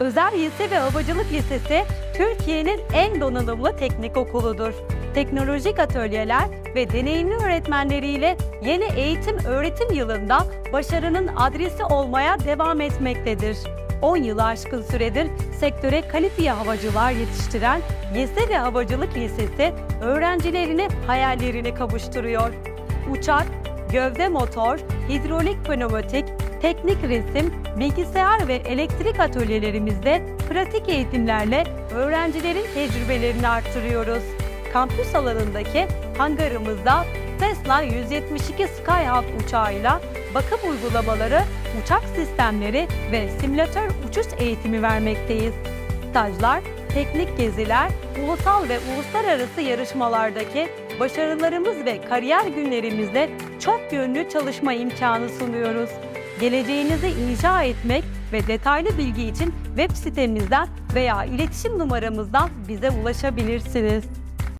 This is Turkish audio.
Özel Lise ve Havacılık Lisesi Türkiye'nin en donanımlı teknik okuludur. Teknolojik atölyeler ve deneyimli öğretmenleriyle yeni eğitim öğretim yılında başarının adresi olmaya devam etmektedir. 10 yılı aşkın süredir sektöre kalifiye havacılar yetiştiren Yese ve Havacılık Lisesi öğrencilerini hayallerini kavuşturuyor. Uçak, gövde motor, hidrolik pneumatik, teknik resim, bilgisayar ve elektrik atölyelerimizde pratik eğitimlerle öğrencilerin tecrübelerini artırıyoruz. Kampüs alanındaki hangarımızda Cessna 172 Skyhawk uçağıyla bakım uygulamaları, uçak sistemleri ve simülatör uçuş eğitimi vermekteyiz. Stajlar, teknik geziler, ulusal ve uluslararası yarışmalardaki başarılarımız ve kariyer günlerimizde çok yönlü çalışma imkanı sunuyoruz. Geleceğinizi inşa etmek ve detaylı bilgi için web sitemizden veya iletişim numaramızdan bize ulaşabilirsiniz.